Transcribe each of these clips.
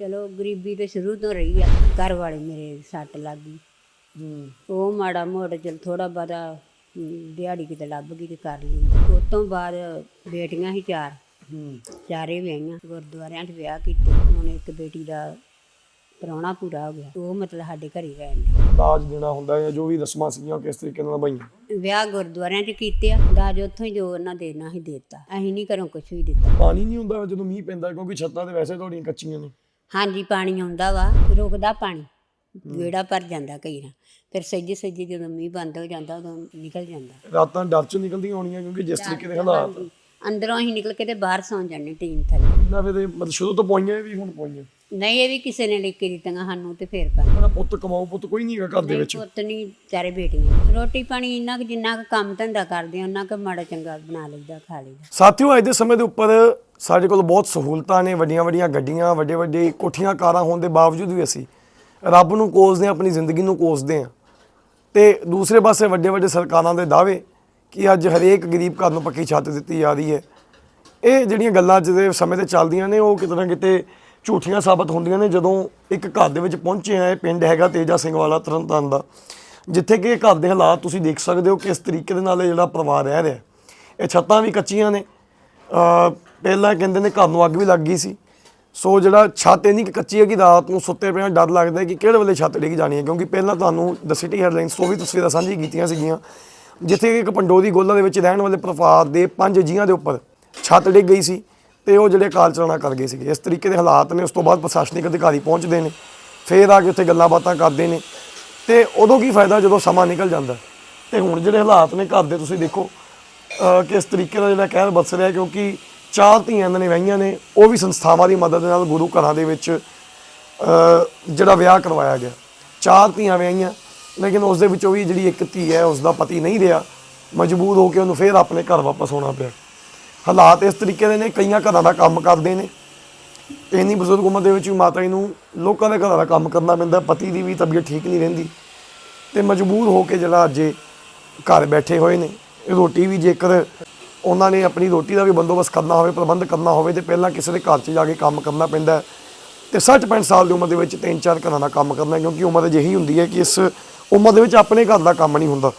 ਚਲੋ ਗਰੀਬੀ ਤੇ ਸ਼ੁਰੂ ਤੋਂ ਰਹੀ ਆ। ਘਰ ਵਾਲੇ ਮੇਰੇ ਸੱਟ ਲੱਗ ਗਈ। ਹੂੰ। ਉਹ ਮਾੜਾ ਮੋੜ ਚਲ ਥੋੜਾ ਬਹੁਤਾ ਹਮ, ਦਿਹਾੜੀ ਕਿਤੇ ਲੱਭ ਗਈ ਤੇ ਕਰ ਲਈ। ਉਸ ਤੋਂ ਬਾਅਦ ਬੇਟੀਆਂ ਸੀ ਚਾਰ। ਹੂੰ। ਚਾਰੇ ਵਿਆਹੀਆਂ। ਗੁਰਦੁਆਰਿਆਂ 'ਚ ਵਿਆਹ ਕੀਤੇ। ਹੁਣ ਇੱਕ ਬੇਟੀ ਦਾ ਪ੍ਰਾਹੁਣਾ ਪੂਰਾ ਹੋ ਗਿਆ। ਉਹ ਮਤਲਬ ਸਾਡੇ ਘਰੇ ਹੀ ਰਹਿਣ। ਦਾਜ ਦੇਣਾ ਹੁੰਦਾ ਹੈ ਜੋ ਵੀ ਰਸਮਾਂ ਸੀਗੀਆਂ ਕਿਸ ਤਰੀਕੇ ਨਾਲ ਬਈਆਂ ਵਿਆਹ ਗੁਰਦੁਆਰਿਆਂ 'ਚ ਕੀਤੇ ਆ। ਦਾਜ ਉੱਥੋਂ ਹੀ ਜੋ ਉਹਨਾਂ ਦੇਣਾ ਹੀ ਦਿੱਤਾ। ਅਸੀਂ ਨਹੀਂ ਘਰੋਂ ਕੁਝ ਵੀ ਦਿੱਤਾ। ਪਾਣੀ ਨਹੀਂ ਹੁੰਦਾ ਜਦੋਂ ਮੀਂਹ ਪੈਂਦਾ ਕਿਉਂਕਿ ਛੱਤਾਂ ਤੇ ਵੈਸੇ ਤੁਹਾਡੀਆਂ ਕੱਚੀਆਂ ਨੇ। ਹਾਂਜੀ ਪਾਣੀ ਆਉਂਦਾ ਵਾ ਰੁਕਦਾ ਪਾਣੀ ਗੇੜਾ ਭਰ ਜਾਂਦਾ ਕਈ ਨਾ ਫਿਰ ਸੱਜੇ ਸੱਜੇ ਜਦੋਂ ਮੀਂਹ ਬੰਦ ਹੋ ਜਾਂਦਾ ਉਦੋਂ ਨਿਕਲ ਜਾਂਦਾ। ਰਾਤਾਂ ਡਰ ਚੋਂ ਨਿਕਲਦੀਆਂ ਹੋਣੀਆਂ ਕਿਉਂਕਿ ਜਿਸ ਤਰੀਕੇ ਦੇ ਹਾਲਾਤ। ਅੰਦਰੋਂ ਹੀ ਨਿਕਲ ਕੇ ਤੇ ਬਾਹਰ ਸੌਂ ਜਾਂਦੇ ਟੀਨ ਥੱਲੇ। ਇਹਨਾਂ ਫਿਰ ਮਤਲਬ ਸ਼ੁਰੂ ਤੋਂ ਪੋਈਆਂ ਵੀ ਹੁਣ ਪੋਈਆਂ। ਨਹੀਂ ਇਹ ਵੀ ਕਿਸੇ ਨੇ ਲੈ ਕੇ ਦਿੱਤੀਆਂ ਸਾਨੂੰ ਤੇ ਫੇਰ ਪਾ ਮੇਰਾ ਪੁੱਤ ਕਮਾਊ ਪੁੱਤ ਕੋਈ ਨਹੀਂ ਹੈਗਾ ਘਰ ਦੇ ਵਿੱਚ। ਪੁੱਤ ਨਹੀਂ ਚਾਰੇ ਬੇਟੀਆਂ। ਰੋਟੀ ਪਾਣੀ ਇੰਨਾ ਕੁ ਜਿੰਨਾ ਕੁ ਕੰਮ ਧੰਦਾ ਕਰਦੇ ਆ ਉਹਨਾਂ ਕੁ ਮਾੜਾ ਚੰਗਾ ਬਣਾ ਲਈਦਾ ਖਾ ਲਈਦਾ। ਸਾਥੀਓ ਅੱਜ ਦੇ ਸਮੇਂ ਦੇ ਉੱਪਰ ਸਾਡੇ ਕੋਲ ਬਹੁਤ ਸਹੂਲਤਾਂ ਨੇ ਵੱਡੀਆਂ ਵੱਡੀਆਂ ਗੱਡੀਆਂ ਵੱਡੇ ਵੱਡੇ ਕੋਠੀਆਂ, ਕਾਰਾਂ ਹੋਣ ਦੇ ਬਾਵਜੂਦ ਵੀ ਅਸੀਂ ਰੱਬ ਨੂੰ ਕੋਸਦੇ ਹਾਂ, ਆਪਣੀ ਜ਼ਿੰਦਗੀ ਨੂੰ ਕੋਸਦੇ ਹਾਂ। ਤੇ ਦੂਸਰੇ ਪਾਸੇ ਵੱਡੇ ਵੱਡੇ ਸਰਕਾਰਾਂ ਦੇ ਦਾਅਵੇ ਕਿ ਅੱਜ ਹਰੇਕ ਗਰੀਬ ਘਰ ਨੂੰ ਪੱਕੀ ਛੱਤ ਦਿੱਤੀ ਜਾ ਰਹੀ ਹੈ। ਇਹ ਜਿਹੜੀਆਂ ਗੱਲਾਂ ਅੱਜ ਦੇ ਸਮੇਂ ਤੇ ਚੱਲਦੀਆਂ ਨੇ, ਉਹ ਕਿਤੇ ਨਾ ਕਿਤੇ ਝੂਠੀਆਂ ਸਾਬਤ ਹੁੰਦੀਆਂ ਨੇ। ਜਦੋਂ ਇੱਕ ਘਰ ਦੇ ਵਿੱਚ ਪਹੁੰਚੇ ਆ ਇਹ ਪਿੰਡ ਹੈਗਾ ਤੇਜਾ ਸਿੰਘ ਵਾਲਾ ਤਰਨਤਾਰਨ ਦਾ, ਜਿੱਥੇ ਕਿ ਇਹ ਘਰ ਦੇ ਹਾਲਾਤ ਤੁਸੀਂ ਦੇਖ ਸਕਦੇ ਹੋ ਕਿਸ ਤਰੀਕੇ ਦੇ ਨਾਲ ਇਹ ਜਿਹੜਾ ਪਰਿਵਾਰ ਰਹਿ ਰਿਹਾ ਇਹ ਛੱਤਾਂ ਵੀ ਕੱਚੀਆਂ ਨੇ। ਪਹਿਲਾਂ ਕਹਿੰਦੇ ਨੇ ਘਰ ਨੂੰ ਅੱਗ ਵੀ ਲੱਗ ਗਈ ਸੀ। ਸੋ ਜਿਹੜਾ ਛੱਤ ਇੰਨੀ ਕੁ ਕੱਚੀ ਹੈ ਕਿ ਰਾਤ ਨੂੰ ਸੁੱਤੇ ਪਿਆ ਡਰ ਲੱਗਦਾ ਹੈ ਕਿ ਕਿਹੜੇ ਵੇਲੇ ਛੱਤ ਡਿੱਗ ਜਾਣੀ ਹੈ, ਕਿਉਂਕਿ ਪਹਿਲਾਂ ਤੁਹਾਨੂੰ ਦ ਸਿਟੀ ਹੈਡਲਾਈਨਸ ਤੋਂ ਵੀ ਤਸਵੀਰਾਂ ਸਾਂਝੀ ਕੀਤੀਆਂ ਸੀਗੀਆਂ। ਜਿੱਥੇ ਕਿ ਇੱਕ ਪੰਡੋਰੀ ਗੋਲਾ ਦੇ ਵਿੱਚ ਰਹਿਣ ਵਾਲੇ ਪਰਿਵਾਰ ਦੇ ਪੰਜ ਜੀਆਂ ਦੇ ਉੱਪਰ ਛੱਤ ਡਿੱਗ ਗਈ ਸੀ ਤੇ ਉਹ ਜਿਹੜੇ ਕਾਲ ਚਲਾਣਾ ਕਰ ਗਏ ਸੀਗੇ। ਇਸ ਤਰੀਕੇ ਦੇ ਹਾਲਾਤ ਨੇ, ਉਸ ਤੋਂ ਬਾਅਦ ਪ੍ਰਸ਼ਾਸਨਿਕ ਅਧਿਕਾਰੀ ਪਹੁੰਚਦੇ ਨੇ, ਫੇਰ ਆ ਕੇ ਉੱਥੇ ਗੱਲਾਂ ਬਾਤਾਂ ਕਰਦੇ ਨੇ। ਤੇ ਉਦੋਂ ਕੀ ਫਾਇਦਾ ਜਦੋਂ ਸਮਾਂ ਨਿਕਲ ਜਾਂਦਾ? ਤੇ ਹੁਣ ਜਿਹੜੇ ਹਾਲਾਤ ਨੇ ਘਰ ਦੇ, ਤੁਸੀਂ ਦੇਖੋ ਕਿਸ ਤਰੀਕੇ ਦਾ ਜਿਹੜਾ ਕਹਿਰ ਬਸ ਰਿਹਾ, ਕਿਉਂਕਿ ਚਾਰ ਧੀਆਂ ਇਹਨਾਂ ਨੇ ਵਹੀਆਂ ਨੇ, ਉਹ ਵੀ ਸੰਸਥਾਵਾਂ ਦੀ ਮਦਦ ਨਾਲ ਗੁਰੂ ਘਰਾਂ ਦੇ ਵਿੱਚ ਜਿਹੜਾ ਵਿਆਹ ਕਰਵਾਇਆ ਗਿਆ। ਚਾਰ ਧੀਆਂ ਵਿਆਹੀਆਂ, ਲੇਕਿਨ ਉਸ ਦੇ ਵਿੱਚੋਂ ਵੀ ਜਿਹੜੀ ਇੱਕ ਧੀ ਹੈ, ਉਸ ਦਾ ਪਤੀ ਨਹੀਂ ਰਿਹਾ। ਮਜਬੂਰ ਹੋ ਕੇ ਉਹਨੂੰ ਫੇਰ ਆਪਣੇ ਘਰ ਵਾਪਸ ਆਉਣਾ ਪਿਆ। ਹਾਲਾਤ ਇਸ ਤਰੀਕੇ ਦੇ ਨੇ, ਕਈਆਂ ਘਰਾਂ ਦਾ ਕੰਮ ਕਰਦੇ ਨੇ। ਇੰਨੀ ਬਜ਼ੁਰਗ ਉਮਰ ਦੇ ਵਿੱਚ ਵੀ ਮਾਤਾ ਜੀ ਨੂੰ ਲੋਕਾਂ ਦੇ ਘਰਾਂ ਦਾ ਕੰਮ ਕਰਨਾ ਪੈਂਦਾ, ਪਤੀ ਦੀ ਵੀ ਤਬੀਅਤ ਠੀਕ ਨਹੀਂ ਰਹਿੰਦੀ। ਤੇ ਮਜਬੂਰ ਹੋ ਕੇ ਜਿਹੜਾ ਅੱਜ ਘਰ ਬੈਠੇ ਹੋਏ ਨੇ। ਰੋਟੀ ਵੀ ਜੇਕਰ ਉਹਨਾਂ ਨੇ ਆਪਣੀ ਰੋਟੀ ਦਾ ਵੀ ਬੰਦੋਬਸਤ ਕਰਨਾ ਹੋਵੇ ਪ੍ਰਬੰਧ ਕਰਨਾ ਹੋਵੇ ਤੇ ਪਹਿਲਾਂ ਕਿਸੇ ਦੇ ਘਰ 'ਚ ਜਾ ਕੇ ਕੰਮ ਕਰਨਾ ਪੈਂਦਾ। ਤੇ 60 65 ਸਾਲ ਦੀ ਉਮਰ ਦੇ ਵਿੱਚ ਤਿੰਨ ਚਾਰ ਘਰਾਂ ਦਾ ਕੰਮ ਕਰਨਾ ਕਿਉਂਕਿ ਉਮਰ ਅਜਿਹੀ ਹੁੰਦੀ ਹੈ ਕਿ ਇਸ ਉਮਰ ਦੇ ਵਿੱਚ ਆਪਣੇ ਘਰ ਦਾ ਕੰਮ ਨਹੀਂ ਹੁੰਦਾ।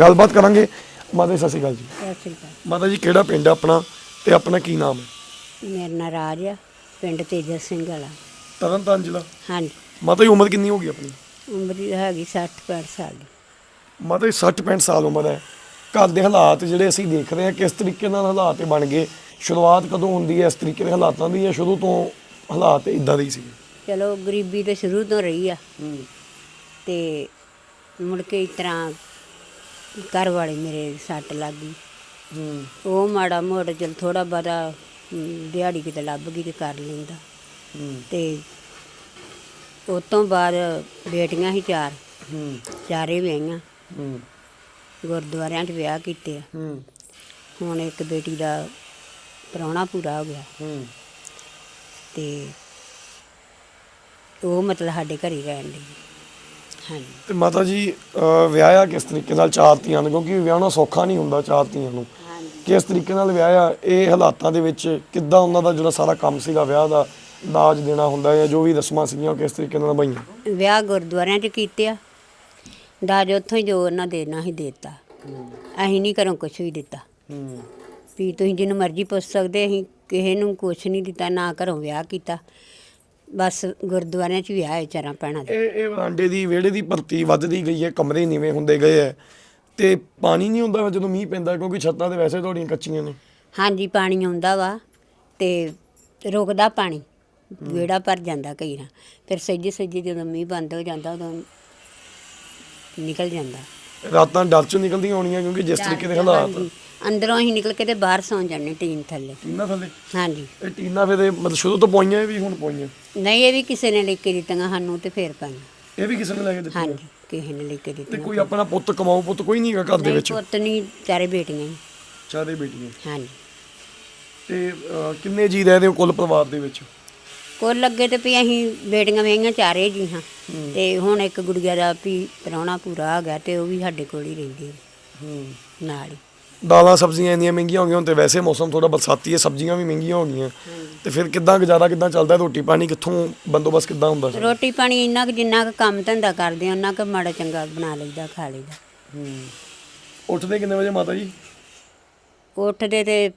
ਗੱਲਬਾਤ ਕਰਾਂਗੇ। ਮਾਤਾ ਜੀ ਸਤਿ ਸ਼੍ਰੀ ਅਕਾਲ ਜੀ। ਸਤਿ ਸ੍ਰੀ ਅਕਾਲ। ਮਾਤਾ ਜੀ ਕਿਹੜਾ ਪਿੰਡ ਹੈ ਆਪਣਾ ਤੇ ਆਪਣਾ ਕੀ ਨਾਮ ਹੈ? ਮੇਰਾ ਨਾਂ ਰਾਜ ਆ ਪਿੰਡ ਤੇਜਾ ਸਿੰਘ ਵਾਲਾ। ਤਰਨਤਾਰਨ ਜ਼ਿਲ੍ਹਾ? ਹਾਂਜੀ। ਮਾਤਾ ਜੀ ਉਮਰ ਕਿੰਨੀ ਹੋ ਗਈ ਆਪਣੀ? ਉਮਰ ਹੈਗੀ 60 65 ਸਾਲ ਦੀ। ਮਾਤਾ ਜੀ 60 65 ਸਾਲ ਉਮਰ ਹੈ। ਘਰ ਦੇ ਹਾਲਾਤ ਜਿਹੜੇ ਅਸੀਂ ਦੇਖ ਰਹੇ ਹਾਂ, ਕਿਸ ਤਰੀਕੇ ਨਾਲ ਹਾਲਾਤ ਬਣ ਗਏ, ਸ਼ੁਰੂਆਤ ਕਦੋਂ ਹੁੰਦੀ ਹੈ, ਇਸ ਤਰੀਕੇ ਦੇ ਹਾਲਾਤਾਂ ਦੀ ਜਾਂ ਸ਼ੁਰੂ ਤੋਂ ਹਾਲਾਤ ਇਦਾਂ ਦੇ ਹੀ ਸੀ? ਚਲੋ, ਗਰੀਬੀ ਤੇ ਸ਼ੁਰੂ ਤੋਂ ਰਹੀ ਆ। ਤੇ ਮੁੜ ਕੇ ਇਸ ਤਰ੍ਹਾਂ ਘਰ ਵਾਲੇ ਮੇਰੇ ਸੱਟ ਲੱਗ ਗਈ। ਉਹ ਮਾੜਾ ਮੋੜ ਚਲ ਥੋੜਾ ਬਹੁਤਾ ਦਿਹਾੜੀ ਕਿਤੇ ਲੱਭ ਗਈ ਤੇ ਕਰ ਲੈਂਦਾ। ਹੂੰ ਤੇ ਉਸ ਤੋਂ ਬਾਅਦ ਬੇਟੀਆਂ ਹੀ ਚਾਰ। ਹੂੰ ਚਾਰੇ ਵਿਆਹੀਆਂ। ਹੂੰ ਗੁਰਦੁਆਰਿਆਂ 'ਚ ਵਿਆਹ ਕੀਤੇ ਆ। ਹੂੰ। ਹੁਣ ਇੱਕ ਬੇਟੀ ਦਾ ਪ੍ਰਾਹੁਣਾ ਪੂਰਾ ਹੋ ਗਿਆ। ਹੂੰ। ਤੇ ਉਹ ਮਤਲਬ ਸਾਡੇ ਘਰੇ ਰਹਿਣ ਦੀ ਹਾਂਜੀ। ਤੇ ਮਾਤਾ ਜੀ ਅਹ, ਵਿਆਹਿਆ ਕਿਸ ਤਰੀਕੇ ਨਾਲ ਚਾਰ ਧੀਆਂ ਨੂੰ? ਕਿਉਂਕਿ ਵਿਆਹਣਾ ਸੌਖਾ ਨਹੀਂ ਹੁੰਦਾ ਚਾਰ ਧੀਆਂ ਨੂੰ। ਹਾਂਜੀ। ਕਿਸ ਤਰੀਕੇ ਨਾਲ ਵਿਆਹਿਆ ਇਹ ਹਾਲਾਤਾਂ ਦੇ ਵਿੱਚ ਕਿੱਦਾਂ ਉਹਨਾਂ ਦਾ ਜਿਹੜਾ ਸਾਰਾ ਕੰਮ ਸੀਗਾ ਵਿਆਹ ਦਾ ਦਾਜ ਦੇਣਾ ਹੁੰਦਾ ਜਾਂ ਜੋ ਵੀ ਰਸਮਾਂ ਸੀਗੀਆਂ ਉਹ ਕਿਸ ਤਰੀਕੇ ਨਾਲ ਬਈਆਂ ਵਿਆਹ ਗੁਰਦੁਆਰਿਆਂ 'ਚ ਕੀਤੇ ਆ। ਦਾਜ ਉੱਥੋਂ ਹੀ ਜੋ ਉਹਨਾਂ ਦੇਣਾ ਹੀ ਦਿੱਤਾ। ਅਸੀਂ ਨਹੀਂ ਘਰੋਂ ਕੁਝ ਵੀ ਦਿੱਤਾ। ਹੂੰ ਵੀ ਤੁਸੀਂ ਜਿਹਨੂੰ ਮਰਜ਼ੀ ਪੁੱਛ ਸਕਦੇ ਅਸੀਂ ਕਿਸੇ ਨੂੰ ਕੁਝ ਨਹੀਂ ਦਿੱਤਾ ਨਾ ਘਰੋਂ ਵਿਆਹ ਕੀਤਾ। ਬਸ ਗੁਰਦੁਆਰਿਆਂ 'ਚ ਵਿਆਹ ਹੈ ਚਾਰਾਂ ਦੇ। ਇਹ ਇਹ ਵਰਾਂਡੇ ਦੀ ਵਿਹੜੇ ਦੀ ਭਰਤੀ ਵੱਧਦੀ ਗਈ ਹੈ ਕਮਰੇ ਨੀਵੇਂ ਹੁੰਦੇ ਗਏ ਹੈ। ਤੇ ਪਾਣੀ ਨਹੀਂ ਹੁੰਦਾ ਜਦੋਂ ਮੀਂਹ ਪੈਂਦਾ ਕਿਉਂਕਿ ਛੱਤਾਂ ਤੇ ਵੈਸੇ ਤੁਹਾਡੀਆਂ ਕੱਚੀਆਂ ਨੇ। ਹਾਂਜੀ ਪਾਣੀ ਆਉਂਦਾ ਵਾ ਤੇ ਰੁਕਦਾ ਪਾਣੀ। ਗੇੜਾ ਭਰ ਜਾਂਦਾ ਕਈ ਨਾ ਫਿਰ ਸੱਜੇ ਸੱਜੇ ਜਦੋਂ ਮੀਂਹ ਬੰਦ ਹੋ ਜਾਂਦਾ ਉਦੋਂ ਨਿਕਲ ਜਾਂਦਾ। ਰਾਤਾਂ ਡਰ ਚੋਂ ਨਿਕਲਦੀਆਂ ਹੋਣੀਆਂ ਕਿਉਂਕਿ ਜਿਸ ਤਰੀਕੇ ਦੇ ਹਾਲਾਤ ਹਾਂਜੀ। ਅੰਦਰੋਂ ਹੀ ਨਿਕਲ ਕੇ ਤੇ ਬਾਹਰ ਸੌਂ ਜਾਂਦੇ ਟੀਨ ਥੱਲੇ। ਟੀਨਾ ਥੱਲੇ? ਹਾਂਜੀ। ਇਹ ਟੀਨਾ ਫਿਰ ਇਹ ਮਤਲਬ ਸ਼ੁਰੂ ਤੋਂ ਪੋਈਆਂ ਵੀ ਹੁਣ ਪੋਈਆਂ? ਨਹੀਂ ਇਹ ਵੀ ਕਿਸੇ ਨੇ ਲੈ ਕੇ ਦਿੱਤੀਆਂ ਸਾਨੂੰ ਤੇ ਫੇਰ ਪਾਈਆਂ ਇਹ ਵੀ ਕਿਸੇ ਨੇ ਲੈ ਕੇ ਦਿੱਤੀ ਹਾਂਜੀ ਕਿਸੇ ਨੇ ਲੈ ਕੇ ਤੇ ਦਿੱਤੀਆਂ। ਕੋਈ ਆਪਣਾ ਪੁੱਤ ਕਮਾਊ ਪੁੱਤ ਕੋਈ ਨਹੀਂ ਹੈਗਾ ਘਰ ਦੇ ਨਹੀਂ ਵਿੱਚ? ਪੁੱਤ ਨਹੀਂ ਚਾਰੇ ਬੇਟੀਆਂ ਹੀ। ਚਾਰੇ ਬੇਟੀਆਂ। ਹਾਂਜੀ। ਤੇ ਅਹ, ਕਿੰਨੇ ਜੀ ਰਹਿੰਦੇ ਹੋ ਕੁੱਲ ਪਰਿਵਾਰ ਦੇ ਵਿੱਚ? ਕੋਲ ਲੱਗੇ ਤੇ ਵੀ ਅਸੀਂ ਬੇਟੀਆਂ ਵੇਈਆਂ ਚਾਰੇ ਜੀ ਹਾਂ। ਤੇ ਹੁਣ ਇੱਕ ਗੁੜੀਆ ਦਾ ਵੀ ਪ੍ਰਾਹੁਣਾ ਪੂਰਾ ਆ ਗਿਆ ਤੇ ਉਹ ਵੀ ਸਾਡੇ ਕੋਲ ਹੀ ਰਹਿੰਦੀ ਹੈ। ਹੂੰ। ਨਾਲ ਹੀ। ਦਾਲਾਂ ਸਬਜ਼ੀਆਂ ਇੰਨੀਆਂ ਮਹਿੰਗੀਆਂ ਹੋ ਗਈਆਂ ਹੁਣ ਤੇ ਵੈਸੇ ਮੌਸਮ ਥੋੜਾ ਬਰਸਾਤੀ ਹੈ ਸਬਜ਼ੀਆਂ ਵੀ ਮਹਿੰਗੀਆਂ ਹੋ ਗਈਆਂ। ਤੇ ਫਿਰ ਕਿੱਦਾਂ ਗੁਜ਼ਾਰਾ ਕਿੱਦਾਂ ਚੱਲਦਾ ਰੋਟੀ ਪਾਣੀ ਕਿੱਥੋਂ ਬੰਦੋਬਸਤ ਕਿੱਦਾਂ ਹੁੰਦਾ ਸੀ ਰੋਟੀ ਪਾਣੀ ਇੰਨਾ ਕੁ ਜਿੰਨਾ ਕੁ ਕੰਮ ਧੰਦਾ ਕਰਦੇ ਆ ਉਹਨਾਂ ਕੁ ਮਾੜਾ ਚੰਗਾ ਬਣਾ ਲਈਦਾ ਖਾ ਲਈਦਾ। ਉੱਠਦੇ ਕਿੰਨੇ ਵਜੇ ਮਾਤਾ ਜੀ? ਉੱਠਦੇ ਤੇ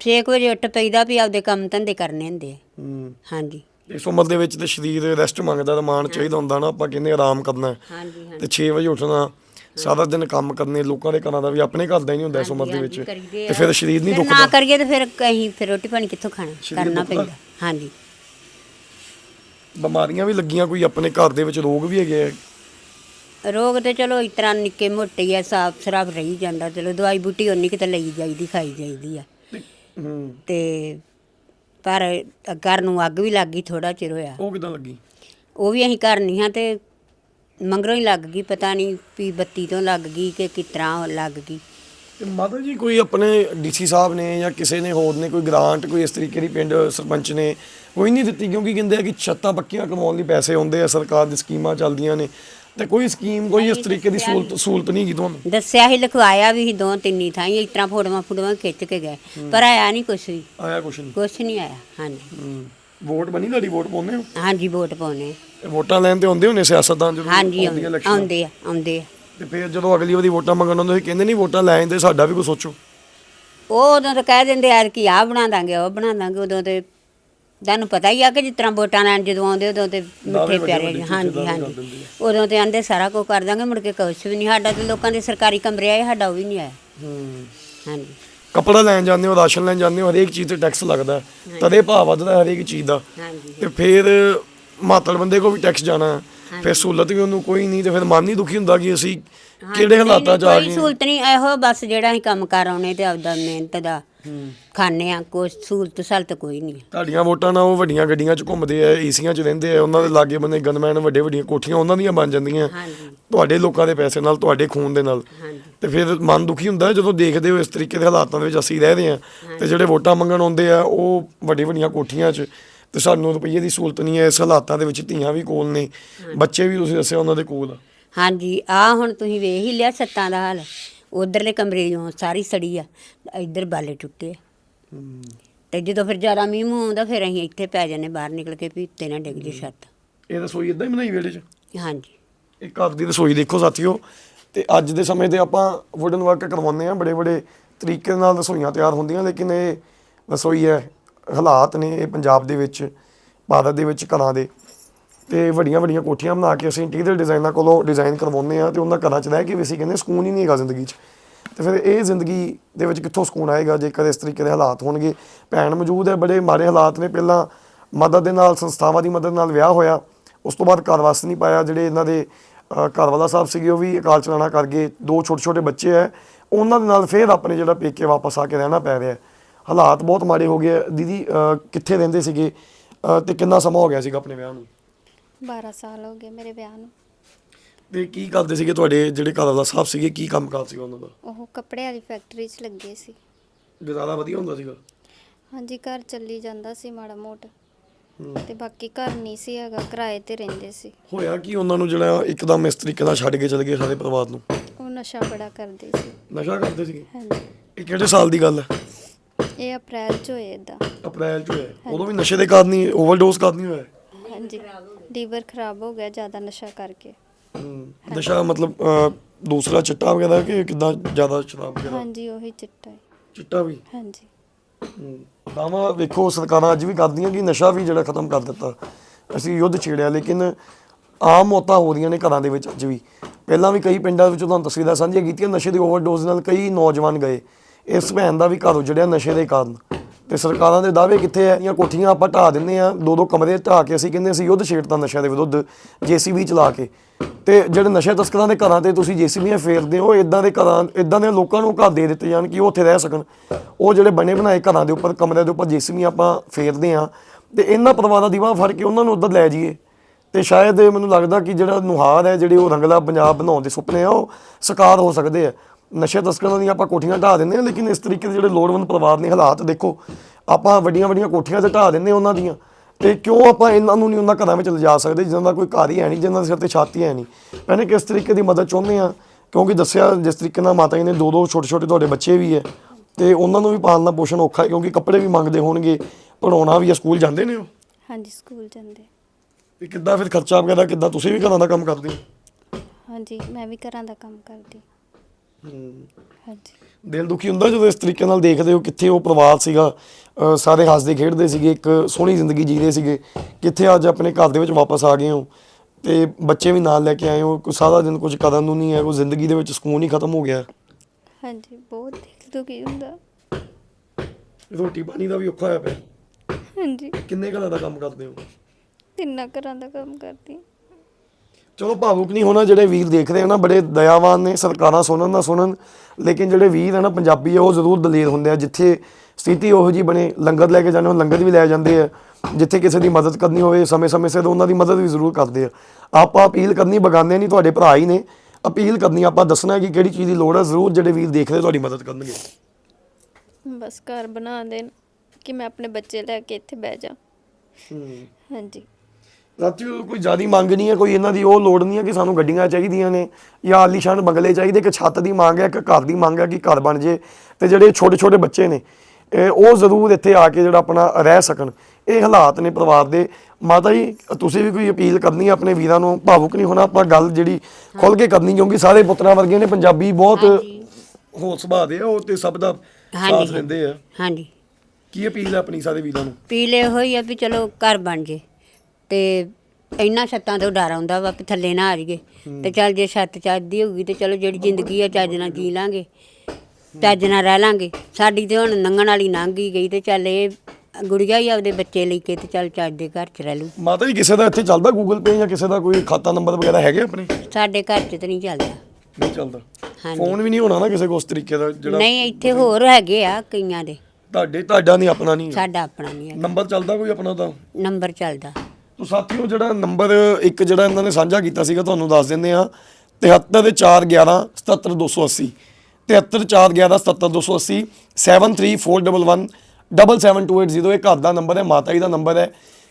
6 ਵਜੇ ਉੱਠ ਪਈਦਾ ਵੀ ਆਪਦੇ ਕੰਮ ਧੰਦੇ ਕਰਨੇ ਹੁੰਦੇ ਆ। ਹੂੰ ਹਾਂਜੀ। ਇਸ ਉਮਰ ਦੇ ਵਿੱਚ ਤੇ ਸਰੀਰ ਰੈਸਟ ਮੰਗਦਾ ਤਾਂ ਮਾਨ ਚਾਹੀਦਾ ਹੁੰਦਾ ਨਾ ਆਪਾਂ ਕਹਿੰਦੇ ਆਰਾਮ ਕਰਨਾ ਹੈ। ਹਾਂਜੀ ਤੇ 6 ਵਜੇ ਉੱਠਣਾ ਸਾਰਾ ਦਿਨ ਕੰਮ ਕਰਨੇ ਲੋਕਾਂ ਦੇ ਘਰਾਂ ਦਾ ਵੀ ਆਪਣੇ ਘਰ ਦਾ ਹੀ ਨਹੀਂ ਹੁੰਦਾ ਇਸ ਉਮਰ ਦੇ ਹਾਂਜੀ, ਵਿੱਚ। ਕਰੀਦੇ ਤੇ। ਫਿਰ ਸਰੀਰ ਨਹੀਂ ਫਿਰ ਨਾ ਦੁਖਦਾ। ਕਰੀਏ ਤੇ ਫਿਰ ਕਹੀਂ ਫਿਰ ਰੋਟੀ ਪਾਣੀ ਕਿੱਥੋਂ ਖਾਣਾ? ਸਰੀਰ ਕਰਨਾ ਦੁਖਦਾ। ਪੈਂਦਾ। ਹਾਂਜੀ। ਬਿਮਾਰੀਆਂ ਵੀ ਲੱਗੀਆਂ ਕੋਈ ਆਪਣੇ ਘਰ ਦੇ ਵਿੱਚ ਰੋਗ ਵੀ ਹੈਗੇ ਆ? ਰੋਗ ਤੇ ਚਲੋ ਇਸ ਤਰ੍ਹਾਂ ਨਿੱਕੇ ਮੋਟੇ ਹੀ ਆ ਸਾਫ਼ ਸਰਾਫ ਰਹੀ ਜਾਂਦਾ। ਚਲੋ ਦਵਾਈ ਬੂਟੀ ਉਨੀ ਕਿਤੇ ਲਈ ਜਾਈਦੀ ਖਾਈ ਜਾਈਦੀ ਆ। ਹੂੰ। ਤੇ ਪਰ ਘਰ ਨੂੰ ਅੱਗ ਵੀ ਲੱਗ ਗਈ ਥੋੜਾ ਚਿਰ ਹੋਇਆ। ਉਹ ਕਿਦਾਂ ਲੱਗੀ? ਉਹ ਵੀ ਅਸੀਂ ਘਰ ਨਹੀਂ ਹਾਂ ਤੇ ਮੰਗਰੋਂ ਹੀ ਲੱਗ ਗਈ ਪਤਾ ਨਹੀਂ ਵੀ ਬੱਤੀ ਤੋਂ ਲੱਗ ਗਈ ਕਿ ਕਿਸ ਤਰ੍ਹਾਂ ਲੱਗ ਗਈ। ਤੇ ਮਾਤਾ ਜੀ ਕੋਈ ਆਪਣੇ ਡੀਸੀ ਸਾਹਿਬ ਨੇ ਜਾਂ ਕਿਸੇ ਨੇ ਹੋਰ ਨੇ ਕੋਈ ਗ੍ਰਾਂਟ ਕੋਈ ਇਸ ਤਰੀਕੇ ਦੀ ਪਿੰਡ ਸਰਪੰਚ ਨੇ ਕੋਈ ਨਹੀਂ ਦਿੱਤੀ? ਕਿਉਂਕਿ ਕਹਿੰਦੇ ਆ ਕਿ ਛੱਤਾਂ ਪੱਕੀਆਂ ਕਰਵਾਉਣ ਲਈ ਪੈਸੇ ਆਉਂਦੇ ਆ ਸਰਕਾਰ ਦੀ ਸਕੀਮਾਂ ਚੱਲਦੀਆਂ ਨੇ। ਤੇ ਕੋਈ ਸਕੀਮ ਕੋਈ ਇਸ ਤਰੀਕੇ ਦੀ ਸਹੂਲਤ ਸਹੂਲਤ ਨਹੀਂ ਗਈ ਤੁਹਾਨੂੰ? ਦੱਸਿਆ ਸੀ ਲਿਖਵਾਇਆ ਵੀ ਸੀ ਦੋ ਤਿੰਨੀ ਥਾਈਂ ਇਸ ਤਰ੍ਹਾਂ ਫੋਟੋਆਂ ਫੋਟੋਆਂ ਖਿੱਚ ਕੇ ਗਏ। ਪਰ ਆਇਆ ਨਹੀਂ ਕੁਛ ਵੀ। ਆਇਆ ਕੁਛ ਨਹੀਂ? ਕੁਛ ਨਹੀਂ ਆਇਆ ਹਾਂਜੀ। ਹੂੰ। ਵੋਟ ਬਣੀ ਤੁਹਾਡੀ? ਵੋਟ ਪਾਉਂਦੇ ਹੋ? ਹਾਂਜੀ ਵੋਟ ਪਾਉਣੇ ਵੋਟਾਂ ਲੈਣ ਤੇ ਆਉਂਦੇ ਹੁੰਦੇ ਸਿਆਸਤਦਾਨ ਜਦੋਂ ਹਾਂਜੀ ਆਉਂਦੀਆਂ ਇਲੈਕਸ਼ਨਾਂ? ਆਉਂਦੇ ਆ ਆਉਂਦੇ ਆ। ਤੇ ਫਿਰ ਜਦੋਂ ਅਗਲੀ ਵਾਰੀ ਵੋਟਾਂ ਮੰਗਣ ਆਉਂਦੇ ਸੀ ਕਹਿੰਦੇ ਨਹੀਂ ਵੋਟਾਂ ਲੈ ਜਾਂਦੇ ਸਾਡਾ ਵੀ ਕੋਈ ਸੋਚੋ। ਉਹ ਉਦੋਂ ਤਾਂ ਕਹਿ ਦਿੰਦੇ ਯਾਰ ਕਿ ਆਹ ਬਣਾ ਦਾਂਗੇ ਉਹ ਬਣਾ ਦਾਂਗੇ ਉਦੋਂ ਤੇ ਤੁਹਾਨੂੰ ਪਤਾ ਹੀ ਆ ਕਿ ਜਿਸ ਤਰ੍ਹਾਂ ਵੋਟਾਂ ਲੈਣ ਜਦੋਂ ਆਉਂਦੇ ਉਦੋਂ ਤੇ ਮਿੱਠੇ ਪਿਆਰੇ ਹਾਂਜੀ ਹਾਂਜੀ। ਉਦੋਂ ਤੇ ਆਂਦੇ ਸਾਰਾ ਕੁਝ ਕਰ ਦਾਂਗੇ ਮੁੜ ਕੇ ਕੁਛ ਵੀ ਨਹੀਂ। ਸਾਡਾ ਤੇ ਲੋਕਾਂ ਦੇ ਸਰਕਾਰੀ ਕਮਰੇ ਆਏ ਸਾਡਾ ਉਹ ਵੀ ਨਹੀਂ ਆਇਆ। ਹਾਂਜੀ। ਕੱਪੜਾ ਲੈਣ ਜਾਂਦੇ ਹੋ ਰਾਸ਼ਨ ਲੈਣ ਜਾਂਦੇ ਹੋ ਹਰੇਕ ਚੀਜ਼ ਤੇ ਟੈਕਸ ਲੱਗਦਾ। ਤਦੇ ਭਾਅ ਵੱਧਦਾ ਹਰੇਕ ਚੀਜ਼ ਦਾ। ਤੇ ਫਿਰ ਮਾਤੜ ਬੰਦੇ ਕੋ ਵੀ ਟੈਕਸ ਜਾਣਾ। ਫਿਰ ਸਹੂਲਤ ਵੀ ਉਹਨੂੰ ਕੋਈ ਨਹੀਂ ਤੇ ਫਿਰ ਮਨ ਹੀ ਦੁਖੀ ਹੁੰਦਾ ਕਿ ਅਸੀਂ ਕਿਹੜੇ ਹਾਲਾਤਾਂ 'ਚ ਆ ਕੋਈ ਗਏ ਸਹੂਲਤ ਨਹੀਂ ਇਹੋ ਬਸ ਜਿਹੜਾ ਅਸੀਂ ਕੰਮ ਕਰ ਆਉਣੇ ਤੇ ਆਪਦਾ ਮਿਹਨਤ ਦਾ ਖਾਣੇ ਆ ਕੋਈ ਸਹੂਲਤ ਸਹਲਤ ਕੋਈ ਨਹੀਂ। ਤੁਹਾਡੀਆਂ ਵੋਟਾਂ ਨਾਲ ਉਹ ਵੱਡੀਆਂ ਗੱਡੀਆਂ 'ਚ ਘੁੰਮਦੇ ਆ ਏਸੀਆਂ 'ਚ ਰਹਿੰਦੇ ਆ ਉਹਨਾਂ ਦੇ ਲਾਗੇ ਬੰਦੇ ਗਨਮੈਨ ਵੱਡੇ ਵੱਡੀਆਂ ਕੋਠੀਆਂ ਉਹਨਾਂ ਦੀਆਂ ਬਣ ਜਾਂਦੀਆਂ। ਹਾਂਜੀ। ਤੁਹਾਡੇ ਲੋਕਾਂ ਦੇ ਪੈਸੇ ਨਾਲ ਤੁਹਾਡੇ ਖੂਨ ਦੇ ਨਾਲ। ਹਾਂਜੀ। ਤੇ ਫਿਰ ਮਨ ਦੁਖੀ ਹੁੰਦਾ ਹੈ ਜਦੋਂ ਦੇਖਦੇ ਹੋ ਇਸ ਤਰੀਕੇ ਦੇ ਹਾਲਾਤਾਂ ਦੇ ਵਿੱਚ ਅਸੀਂ ਰਹਿ ਰਹੇ ਹਾਂ। ਤੇ ਜਿਹੜੇ ਵੋਟਾਂ ਮੰਗਣ ਆਉਂਦੇ ਆ ਉਹ ਵੱਡੀ ਵੱਡੀਆਂ ਕੋਠੀਆਂ 'ਚ। ਤੇ ਸਾਨੂੰ ਰੁਪਈਏ ਦੀ ਸਹੂਲਤ ਨਹੀਂ ਹੈ ਇਸ ਹਾਲਾਤਾਂ ਦੇ ਵਿੱਚ ਧੀਆਂ ਵੀ ਕੋਲ ਨੇ। ਬੱਚੇ ਵੀ ਤੁਸੀਂ ਦੱਸਿਆ ਉਹਨਾਂ ਦੇ ਕੋਲ ਆ। ਹਾਂਜੀ ਆ ਹੁਣ ਤੁਸੀਂ ਵੇਖ ਹੀ ਲਿਆ ਛੱਤਾਂ ਦਾ ਹਾਲ। ਉਧਰਲੇ ਕਮਰੇ ਦੀ ਸਾਰੀ ਸੜੀ ਆ ਇੱਧਰ ਬਾਲੇ ਟੁੱਟੇ ਆ। ਤੇ ਜਦੋਂ ਫਿਰ ਜ਼ਿਆਦਾ ਮੀਂਹ ਮੂੰਹ ਆਉਂਦਾ ਫਿਰ ਅਸੀਂ ਇੱਥੇ ਪੈ ਜਾਂਦੇ ਬਾਹਰ ਨਿਕਲ ਕੇ ਵੀ ਉੱਤੇ ਨਾ ਡਿੱਗ ਜੇ ਛੱਤ। ਇਹ ਰਸੋਈ ਇਦਾਂ ਹੀ ਬਣਾਈ ਵਿਹੜੇ 'ਚ? ਹਾਂਜੀ। ਇਹ ਘਰ ਦੀ ਰਸੋਈ ਦੇਖੋ ਸਾਥੀਓ ਤੇ ਅੱਜ ਦੇ ਸਮੇਂ ਤੇ ਆਪਾਂ ਵੁਡਨ ਵਰਕ ਕਰਵਾਉਂਦੇ ਆ ਬੜੇ ਬੜੇ ਤਰੀਕੇ ਨਾਲ ਰਸੋਈਆਂ ਤਿਆਰ ਹੁੰਦੀਆਂ ਲੇਕਿਨ ਇਹ ਰਸੋਈ ਹੈ ਹਾਲਾਤ ਨੇ ਇਹ ਪੰਜਾਬ ਦੇ ਵਿੱਚ ਭਾਰਤ ਦੇ ਵਿੱਚ ਘਰਾਂ ਦੇ। ਤੇ ਵੱਡੀਆਂ ਵੱਡੀਆਂ ਕੋਠੀਆਂ ਬਣਾ ਕੇ ਅਸੀਂ ਇੰਟੀਰੀਅਰ ਡਿਜ਼ਾਈਨਰ ਕੋਲੋਂ ਡਿਜ਼ਾਈਨ ਕਰਵਾਉਂਦੇ ਆ ਤੇ ਉਹਨਾਂ ਘਰਾਂ 'ਚ ਰਹਿ ਕੇ ਵੀ ਅਸੀਂ ਕਹਿੰਦੇ ਸਕੂਨ ਹੀ ਨਹੀਂ ਹੈਗਾ ਜ਼ਿੰਦਗੀ 'ਚ। ਤੇ ਫਿਰ ਇਹ ਜ਼ਿੰਦਗੀ ਦੇ ਵਿੱਚ ਕਿੱਥੋਂ ਸਕੂਨ ਆਏਗਾ? ਜੇਕਰ ਇਸ ਤਰੀਕੇ ਦੇ ਹਾਲਾਤ ਹੋਣਗੇ ਭੈਣ ਮੌਜੂਦ ਹੈ ਬੜੇ ਮਾੜੇ ਹਾਲਾਤ ਨੇ। ਪਹਿਲਾਂ ਮਦਦ ਦੇ ਨਾਲ ਸੰਸਥਾਵਾਂ ਦੀ ਮਦਦ ਨਾਲ ਵਿਆਹ ਹੋਇਆ। ਉਸ ਤੋਂ ਬਾਅਦ ਘਰ ਵਾਸਤੇ ਨਹੀਂ ਪਾਇਆ। ਜਿਹੜੇ ਇਹਨਾਂ ਦੇ ਅ, ਘਰ ਵਾਲਾ ਸਾਹਿਬ ਸੀਗੇ ਉਹ ਵੀ ਅਕਾਲ ਚਲਾਣਾ ਕਰ ਗਏ ਦੋ ਛੋਟੇ ਛੋਟੇ ਬੱਚੇ ਹੈ। ਉਹਨਾਂ ਦੇ ਨਾਲ ਫਿਰ ਆਪਣੇ ਜਿਹੜਾ ਪੇਕੇ ਵਾਪਸ ਆ ਕੇ ਰਹਿਣਾ ਪੈ ਰਿਹਾ ਹਾਲਾਤ ਬਹੁਤ ਮਾੜੇ ਹੋ ਗਏ ਹੈ। ਦੀਦੀ ਕਿੱਥੇ ਰਹਿੰਦੇ ਸੀਗੇ? ਅ, ਤੇ ਕਿੰਨਾ ਸਮਾਂ ਹੋ ਗਿਆ ਸੀਗਾ ਆਪਣੇ ਵਿਆਹ ਨੂੰ? 12 ਸਾਲ ਹੋ ਗਏ ਮੇਰੇ ਵਿਆਹ ਨੂੰ। ਤੇ ਕੀ ਕਰਦੇ ਸੀਗੇ ਤੁਹਾਡੇ ਜਿਹੜੇ ਘਰ ਵਾਲਾ ਸਾਹਿਬ ਸੀਗੇ ਕੀ ਕੰਮ ਕਾਰ ਸੀਗਾ ਉਹਨਾਂ ਦਾ? ਉਹ ਕੱਪੜੇ ਵਾਲੀ ਫੈਕਟਰੀ 'ਚ ਲੱਗੇ ਸੀ। ਗੁਜ਼ਾਰਾ ਵਧੀਆ ਹੁੰਦਾ ਸੀਗਾ? ਹਾਂਜੀ ਘਰ ਚੱਲੀ ਜਾਂਦਾ ਸੀ ਮਾੜਾ ਮੋਟ। ਹੂੰ। ਤੇ ਬਾਕੀ ਘਰ ਨਹੀਂ ਸੀ ਹੈਗਾ ਕਿਰਾਏ ਤੇ ਰਹਿੰਦੇ ਸੀ। ਹੋਇਆ ਕਿ ਉਹਨਾਂ ਨੂੰ ਜਿਹੜਾ ਇੱਕਦਮ ਇਸ ਤਰੀਕੇ ਨਾਲ ਛੱਡ ਕੇ ਚਲੇ ਗਏ ਸਾਰੇ ਪਰਿਵਾਰ ਨੂੰ? ਉਹ ਨਸ਼ਾ ਬੜਾ ਕਰਦੇ ਸੀ। ਨਸ਼ਾ ਕਰਦੇ ਸੀਗੇ? ਹਾਂਜੀ। ਇਹ ਕਿਹੜੇ ਸਾਲ ਦੀ ਗੱਲ ਹੈ? ਇਹ ਅਪ੍ਰੈਲ 'ਚ ਹੋਏ ਇਦਾਂ ਅਪ੍ਰੈਲ ਚ ਹੋਇਆ। ਉਦੋਂ ਵੀ ਨਸ਼ੇ ਦੇ ਕਾਰਨ ਹੀ ਓਵਰਡੋਜ਼ ਕਾਰਨ ਹੀ ਹੋਇਆ। ਹਾਂਜੀ। ਲੀਵਰ ਖਰਾਬ ਹੋ ਗਿਆ ਜ਼ਿਆਦਾ ਨਸ਼ਾ ਕਰਕੇ। ਹੂੰ ਨਸ਼ਾ ਮਤਲਬ ਅਹ, ਦੂਸਰਾ ਚਿੱਟਾ ਵਗੈਰਾ ਕਿ ਕਿਦਾਂ ਜ਼ਿਆਦਾ ਸ਼ਰਾਬ ਵਗੈਰਾ? ਹਾਂਜੀ ਉਹੀ ਚਿੱਟਾ ਹੈ। ਚਿੱਟਾ ਵੀ? ਹਾਂਜੀ। ਦਾਵਾ ਵੇਖੋ ਸਰਕਾਰਾਂ ਅੱਜ ਵੀ ਕਰਦੀਆਂ ਕਿ ਨਸ਼ਾ ਵੀ ਜਿਹੜਾ ਖਤਮ ਕਰ ਦਿੱਤਾ। ਅਸੀਂ ਯੁੱਧ ਛੇੜਿਆ ਲੇਕਿਨ ਆਮ ਮੌਤਾਂ ਹੋ ਰਹੀਆਂ ਨੇ ਘਰਾਂ ਦੇ ਵਿੱਚ ਅੱਜ ਵੀ। ਪਹਿਲਾਂ ਵੀ ਕਈ ਪਿੰਡਾਂ ਵਿੱਚ ਤੁਹਾਨੂੰ ਤਸਵੀਰਾਂ ਸਾਂਝੀਆਂ ਕੀਤੀਆਂ ਨਸ਼ੇ ਦੀ ਓਵਰਡੋਜ਼ ਨਾਲ ਕਈ ਨੌਜਵਾਨ ਗਏ। ਇਸ ਭੈਣ ਦਾ ਵੀ ਘਰ ਉਜੜਿਆ ਨਸ਼ੇ ਦੇ ਕਾਰਨ। ਤੇ ਸਰਕਾਰਾਂ ਦੇ ਦਾਅਵੇ ਕਿੱਥੇ ਐ ਇਹ ਕੋਠੀਆਂ ਆਪਾਂ ਢਾਹ ਦਿੰਨੇ ਆ। ਦੋ ਦੋ ਕਮਰੇ ਢਾਹ ਕੇ ਅਸੀਂ ਕਹਿੰਦੇ ਅਸੀਂ ਯੁੱਧ ਛੇੜਤਾ ਨਸ਼ਿਆਂ ਦੇ ਵਿਰੁੱਧ, ਜੀਸੀਬੀ ਚਲਾ ਕੇ। ਤੇ ਜਿਹੜੇ ਨਸ਼ੇ ਤਸਕਰਾਂ ਦੇ ਘਰਾਂ ਤੇ ਤੁਸੀਂ ਜੀਸੀਬੀਆਂ ਫੇਰਦੇ ਹੋ ਇਦਾਂ ਦੇ ਘਰਾਂ ਇਦਾਂ ਦੇ ਲੋਕਾਂ ਨੂੰ ਘਰ ਦੇ ਦਿੱਤੇ ਜਾਣ ਕਿ ਉਹ ਉੱਥੇ ਰਹਿ ਸਕਣ। ਉਹ ਜਿਹੜੇ ਬਣੇ ਬਣਾਏ ਘਰਾਂ ਦੇ ਉੱਪਰ, ਕਮਰਿਆਂ ਦੇ ਉੱਪਰ ਜੀਸੀਬੀ ਆਪਾਂ ਫੇਰਦੇ ਆ। ਤੇ ਇਹਨਾਂ ਪਰਿਵਾਰਾਂ ਦੀ ਬਾਂਹ ਫੜ ਕੇ ਉਹਨਾਂ ਨੂੰ ਉੱਧਰ ਲੈ ਜਾਈਏ। ਤੇ ਸ਼ਾਇਦ ਮੈਨੂੰ ਲੱਗਦਾ ਕਿ ਜਿਹੜਾ ਨੁਹਾਰ ਹੈ, ਜਿਹੜੇ ਉਹ ਰੰਗਲਾ ਪੰਜਾਬ ਬਣਾਉਣ ਦੇ ਸੁਪਨੇ ਆ, ਉਹ ਸਾਕਾਰ ਹੋ ਸਕਦੇ ਆ। ਨਸ਼ੇ ਤਸਕਰਾਂ ਦੀਆਂ ਆਪਾਂ ਕੋਠੀਆਂ ਢਾਹ ਦਿੰਦੇ ਆ ਲੇਕਿਨ ਇਸ ਤਰੀਕੇ ਦੇ ਜਿਹੜੇ ਲੋੜਵੰਦ ਪਰਿਵਾਰ ਨੇ ਹਾਲਾਤ ਦੇਖੋ ਆਪਾਂ ਵੱਡੀਆਂ ਵੱਡੀਆਂ ਕੋਠੀਆਂ ਤੇ ਢਾਹ ਦਿੰਦੇ ਉਹਨਾਂ ਦੀਆਂ। ਤੇ ਕਿਉਂ ਆਪਾਂ ਇਹਨਾਂ ਨੂੰ ਨਹੀਂ ਉਹਨਾਂ ਘਰਾਂ ਵਿੱਚ ਲਿਜਾ ਸਕਦੇ ਜਿਨ੍ਹਾਂ ਦਾ ਕੋਈ ਘਰ ਹੀ ਹੈ ਨਹੀਂ ਜਿਨ੍ਹਾਂ ਦੇ ਸਿਰ ਤੇ ਛਾਤੀ ਹੈ ਨਹੀਂ। ਮੈਨੇ ਕਿਸ ਤਰੀਕੇ ਦੀ ਮਦਦ ਚਾਹੁੰਦੇ ਆ ਕਿਉਂਕਿ ਦੱਸਿਆ ਜਿਸ ਤਰੀਕੇ ਨਾਲ ਮਾਤਾ ਜੀ ਨੇ ਦੋ ਦੋ ਛੋਟੇ ਛੋਟੇ ਤੁਹਾਡੇ ਬੱਚੇ ਵੀ ਹੈ ਤੇ ਉਹਨਾਂ ਨੂੰ ਵੀ ਪਾਲਣਾ ਪੋਸ਼ਣ ਔਖਾ ਹੈ ਕਿਉਂਕਿ ਕੱਪੜੇ ਵੀ ਮੰਗਦੇ ਹੋਣਗੇ ਪੜਾਉਣਾ ਵੀ ਹੈ ਸਕੂਲ ਜਾਂਦੇ ਨੇ ਉਹ? ਹਾਂਜੀ ਸਕੂਲ ਜਾਂਦੇ। ਤੇ ਕਿੱਦਾਂ ਫਿਰ ਖਰਚਾ ਵਗੈਰਾ ਕਿੱਦਾਂ ਤੁਸੀਂ ਵੀ ਘਰਾਂ ਦਾ ਕੰਮ ਕਰਦੇ ਹੋ? ਹਾਂਜੀ ਮੈਂ ਵੀ ਘਰਾਂ ਦਾ ਕੰਮ ਕਰਦੀ ਹਾਂਜੀ। ਦਿਲ ਦੁਖੀ ਹੁੰਦਾ ਜਦੋਂ ਇਸ ਤਰੀਕੇ ਨਾਲ ਦੇਖਦੇ ਹੋ ਕਿੱਥੇ ਉਹ ਪਰਿਵਾਰ ਸੀਗਾ ਅਹ ਸਾਰੇ ਹੱਸਦੇ ਖੇਡਦੇ ਸੀਗੇ ਇੱਕ ਸੋਹਣੀ ਜ਼ਿੰਦਗੀ ਜੀਦੇ ਸੀਗੇ ਕਿੱਥੇ ਅੱਜ ਆਪਣੇ ਘਰ ਦੇ ਵਿੱਚ ਵਾਪਸ ਆ ਗਏ ਹੋ? ਤੇ ਬੱਚੇ ਵੀ ਨਾਲ ਲੈ ਕੇ ਆਏ ਹੋ ਕੋਈ ਸਾਰਾ ਦਿਨ ਕੁਝ ਕਰਨ ਨੂੰ ਨਹੀਂ ਹੈ ਉਹ ਜ਼ਿੰਦਗੀ ਦੇ ਵਿੱਚ ਸਕੂਨ ਹੀ ਖਤਮ ਹੋ ਗਿਆ। ਹਾਂਜੀ ਬਹੁਤ ਦਿਲ ਦੁਖੀ ਹੁੰਦਾ। ਰੋਟੀ ਪਾਣੀ ਦਾ ਵੀ ਔਖਾ ਹੋਇਆ ਪਿਆ। ਹਾਂਜੀ। ਕਿੰਨੇ ਘਰਾਂ ਦਾ ਕੰਮ ਕਰਦੇ ਹੋ? ਤਿੰਨਾਂ ਘਰਾਂ ਦਾ ਕੰਮ ਕਰਦੀ ਚਲੋ ਭਾਵੁਕ ਨਹੀਂ ਹੋਣਾ ਜਿਹੜੇ ਵੀਰ ਦੇਖ ਰਹੇ ਨਾ ਬੜੇ ਦਇਆਵਾਨ ਨੇ ਸਰਕਾਰਾਂ ਸੁਣਨ ਨਾ ਸੁਣਨ ਲੇਕਿਨ ਜਿਹੜੇ ਵੀਰ ਨਾ ਪੰਜਾਬੀ ਆ ਉਹ ਜ਼ਰੂਰ ਦਲੇਰ ਹੁੰਦੇ ਆ ਜਿੱਥੇ ਸਥਿਤੀ ਉਹੋ ਜੀ ਬਣੇ ਲੰਗਰ ਲੈ ਕੇ ਜਾਂਦੇ ਹੋ ਲੰਗਰ ਵੀ ਲੈ ਜਾਂਦੇ ਆ ਜਿੱਥੇ ਕਿਸੇ ਦੀ ਮਦਦ ਕਰਨੀ ਹੋਵੇ ਸਮੇਂ-ਸਮੇਂ ਸਿਰ ਉਹਨਾਂ ਦੀ ਮਦਦ ਵੀ ਜ਼ਰੂਰ ਕਰਦੇ ਆ। ਆਪਾਂ ਅਪੀਲ ਕਰਨੀ ਬਗਾਨੇ ਨਹੀਂ ਤੁਹਾਡੇ ਭਰਾ ਹੀ ਨੇ ਅਪੀਲ ਕਰਨੀ ਆਪਾਂ ਦੱਸਣਾ ਕਿ ਕਿਹੜੀ ਚੀਜ਼ ਦੀ ਲੋੜ ਹੈ ਜ਼ਰੂਰ ਜਿਹੜੇ ਵੀਰ ਦੇਖ ਰਹੇ ਤੁਹਾਡੀ ਮਦਦ ਕਰਨਗੇ। ਬਸ ਘਰ ਬਣਾ ਦੇਣ ਕਿ ਮੈਂ ਆਪਣੇ ਬੱਚੇ ਲੈ ਕੇ ਇੱਥੇ ਬਹਿ ਜਾ। ਹਾਂਜੀ। ਰਾਤੀ ਕੋਈ ਜ਼ਿਆਦੀ ਮੰਗ ਨਹੀਂ ਹੈ ਕੋਈ ਇਹਨਾਂ ਦੀ ਉਹ ਲੋੜ ਨਹੀਂ ਹੈ ਕਿ ਸਾਨੂੰ ਗੱਡੀਆਂ ਚਾਹੀਦੀਆਂ ਨੇ ਜਾਂ ਆਲੀਸ਼ਾਨ ਬੰਗਲੇ ਚਾਹੀਦੇ ਇੱਕ ਛੱਤ ਦੀ ਮੰਗ ਹੈ ਇੱਕ ਘਰ ਦੀ ਮੰਗ ਹੈ ਕਿ ਘਰ ਬਣ ਜੇ ਤੇ ਜਿਹੜੇ ਛੋਟੇ ਛੋਟੇ ਬੱਚੇ ਨੇ ਇਹ ਉਹ ਜ਼ਰੂਰ ਇੱਥੇ ਆ ਕੇ ਜਿਹੜਾ ਆਪਣਾ ਰਹਿ ਸਕਣ। ਇਹ ਹਾਲਾਤ ਨੇ ਪਰਿਵਾਰ ਦੇ। ਮਾਤਾ ਜੀ ਤੁਸੀਂ ਵੀ ਕੋਈ ਅਪੀਲ ਕਰਨੀ ਹੈ ਆਪਣੇ ਵੀਰਾਂ ਨੂੰ? ਭਾਵੁਕ ਨਹੀਂ ਹੋਣਾ ਆਪਾਂ ਗੱਲ ਜਿਹੜੀ ਖੁੱਲ ਕੇ ਕਰਨੀ ਕਿਉਂਕਿ ਸਾਰੇ ਪੁੱਤਰਾਂ ਵਰਗੇ ਨੇ ਪੰਜਾਬੀ ਬਹੁਤ ਹੋਰ ਸੁਭਾਅ ਦੇ ਆ ਉਹ ਤੇ ਸਭ ਦਾ ਸਾਥ ਹਾਂਜੀ। ਦਿੰਦੇ ਆ। ਹਾਂਜੀ। ਕੀ ਅਪੀਲ ਹੈ ਆਪਣੀ ਸਾਰੇ ਵੀਰਾਂ ਨੂੰ? ਪੀਲੇ ਹੋਈ ਆ ਵੀ ਚਲੋ ਘਰ ਬਣ ਜੇ। ਤੇ ਇੰਨਾ ਛੱਤਾਂ ਤੋਂ ਡਰ ਆਉਂਦਾ ਵਾ ਕਿ ਥੱਲੇ ਨਾ ਆ ਜਾਈਏ। ਤੇ ਚੱਲ ਜੇ ਛੱਤ ਚੱਜਦੀ ਹੋਊਗੀ ਤੇ ਚਲੋ ਜਿਹੜੀ ਜ਼ਿੰਦਗੀ ਆ ਚੱਜ ਨਾਲ ਜੀ ਲਾਂਗੇ ਚੱਜ ਨਾਲ ਰਹਿ ਲਾਂਗੇ। ਸਾਡੀ ਤੇ ਹੁਣ ਲੰਘਣ ਵਾਲੀ ਲੰਘ ਹੀ ਗਈ ਤੇ ਚੱਲ ਇਹ ਗੁੜੀਆ ਹੀ ਆਪਦੇ ਬੱਚੇ ਲੈ ਕੇ ਤੇ ਚੱਲ ਚੱਜ ਦੇ ਘਰ ਚ ਰਹਿ ਲੂ ਮਾਤਾ ਜੀ ਕਿਸੇ ਦਾ ਇੱਥੇ ਚੱਲਦਾ ਗੂਗਲ ਪੇ ਜਾਂ ਕਿਸੇ ਦਾ ਕੋਈ ਖਾਤਾ ਨੰਬਰ ਵਗੈਰਾ ਹੈਗੇ ਆਪਣੇ? ਸਾਡੇ ਘਰ ਚ ਤੇ ਨਹੀਂ ਚੱਲਦਾ। ਨਹੀਂ ਚੱਲਦਾ। ਹਾਂਜੀ। ਫੋਨ ਵੀ ਨਹੀਂ ਹੋਣਾ ਨਾ ਕਿਸੇ ਕੋਲ ਉਸ ਤਰੀਕੇ ਦਾ ਜਿਹੜਾ ਨਹੀਂ ਇੱਥੇ ਹੋਰ ਹੈਗੇ ਆ ਕਈਆਂ ਦੇ। ਤੁਹਾਡੇ ਤੁਹਾਡਾ ਨਹੀਂ ਆਪਣਾ ਨਹੀਂ। ਸਾਡਾ ਆਪਣਾ ਨਹੀਂ ਹੈ ਨੰਬਰ ਚੱਲਦਾ ਕੋਈ ਆਪਣਾ ਤਾਂ? ਨੰਬਰ ਚੱਲਦਾ। ਤੋ ਸਾਥੀਓ ਜਿਹੜਾ ਨੰਬਰ ਇੱਕ ਜਿਹੜਾ ਇਹਨਾਂ ਨੇ ਸਾਂਝਾ ਕੀਤਾ ਸੀਗਾ, ਤੁਹਾਨੂੰ ਦੱਸ ਦਿੰਦੇ ਆ 73411 77280 73411 77280 73411 77280 ਇਹ ਘਰ ਦਾ ਨੰਬਰ ਹੈ, ਮਾਤਾ ਜੀ ਦਾ ਨੰਬਰ ਹੈ।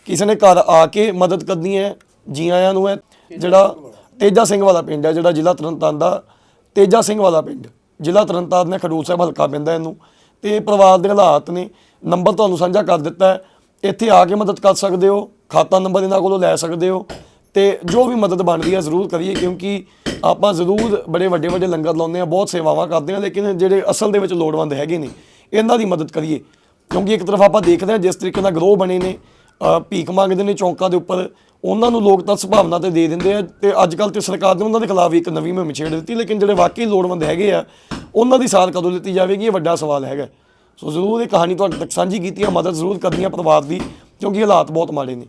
ਕਿਸੇ ਨੇ ਘਰ ਆ ਕੇ ਮਦਦ ਕਰਨੀ ਹੈ, ਜੀ ਆਇਆਂ ਨੂੰ ਹੈ, ਜਿਹੜਾ ਤੇਜਾ ਸਿੰਘ ਵਾਲਾ ਪਿੰਡ ਹੈ, ਜਿਹੜਾ ਜ਼ਿਲ੍ਹਾ ਤਰਨਤਾਰਨ ਦਾ ਤੇਜਾ ਸਿੰਘ ਵਾਲਾ ਪਿੰਡ। ਜ਼ਿਲ੍ਹਾ ਤਰਨਤਾਰਨ ਨੇ ਖਡੂਰ ਸਾਹਿਬ ਹਲਕਾ ਪੈਂਦਾ ਇਹਨੂੰ। ਤੇ ਪਰਿਵਾਰ ਦੇ ਹਾਲਾਤ ਨੇ, ਨੰਬਰ ਤੁਹਾਨੂੰ ਸਾਂਝਾ ਕਰ ਦਿੱਤਾ ਹੈ। ਇੱਥੇ ਆ ਕੇ ਮਦਦ ਕਰ ਸਕਦੇ ਹੋ। ਖਾਤਾ ਨੰਬਰ ਇਹਨਾਂ ਕੋਲੋਂ ਲੈ ਸਕਦੇ ਹੋ। ਤੇ ਜੋ ਵੀ ਮਦਦ ਬਣਦੀ ਹੈ ਜ਼ਰੂਰ ਕਰੀਏ, ਕਿਉਂਕਿ ਆਪਾਂ ਜ਼ਰੂਰ ਬੜੇ ਵੱਡੇ ਵੱਡੇ ਲੰਗਰ ਲਾਉਂਦੇ ਆ, ਬਹੁਤ ਸੇਵਾਵਾਂ ਕਰਦੇ ਆ, ਲੇਕਿਨ ਜਿਹੜੇ ਅਸਲ ਦੇ ਵਿੱਚ ਲੋੜਵੰਦ ਹੈਗੇ ਨੇ, ਇਹਨਾਂ ਦੀ ਮਦਦ ਕਰੀਏ। ਕਿਉਂਕਿ ਇੱਕ ਤਰਫ ਆਪਾਂ ਦੇਖਦੇ ਹਾਂ ਜਿਸ ਤਰੀਕੇ ਨਾਲ ਗਰੋਹ ਬਣੇ ਨੇ ਭੀਖ ਮੰਗਦੇ ਨੇ ਚੌਂਕਾਂ ਦੇ ਉੱਪਰ, ਉਹਨਾਂ ਨੂੰ ਲੋਕ ਤਾਂ ਸੁਭਾਵਨਾ ਤੇ ਦੇ ਦਿੰਦੇ ਆ, ਤੇ ਅੱਜ ਕੱਲ ਤੇ ਸਰਕਾਰ ਨੇ ਉਹਨਾਂ ਦੇ ਖਿਲਾਫ ਵੀ ਇੱਕ ਨਵੀਂ ਮੁਹਿੰਮ ਛੇੜ ਦਿੱਤੀ, ਲੇਕਿਨ ਜਿਹੜੇ ਵਾਕਈ ਲੋੜਵੰਦ ਹੈਗੇ ਆ, ਉਹਨਾਂ ਦੀ ਸਾਥ ਕਦੋਂ ਲਿੱਤੀ ਜਾਵੇਗੀ, ਇਹ ਵੱਡਾ ਸਵਾਲ ਹੈਗਾ। ਸੋ ਜ਼ਰੂਰ ਇਹ ਕਹਾਣੀ ਤੁਹਾਡੇ ਤੱਕ ਸਾਂਝੀ ਕੀਤੀ ਹੈ ਮਦਦ ਜ਼ਰੂਰ ਕਰਨੀ ਹੈ ਪਰਿਵਾਰ ਦੀ, ਕਿਉਂਕਿ ਹਾਲਾਤ ਬਹੁਤ ਮਾੜੇ ਨੇ।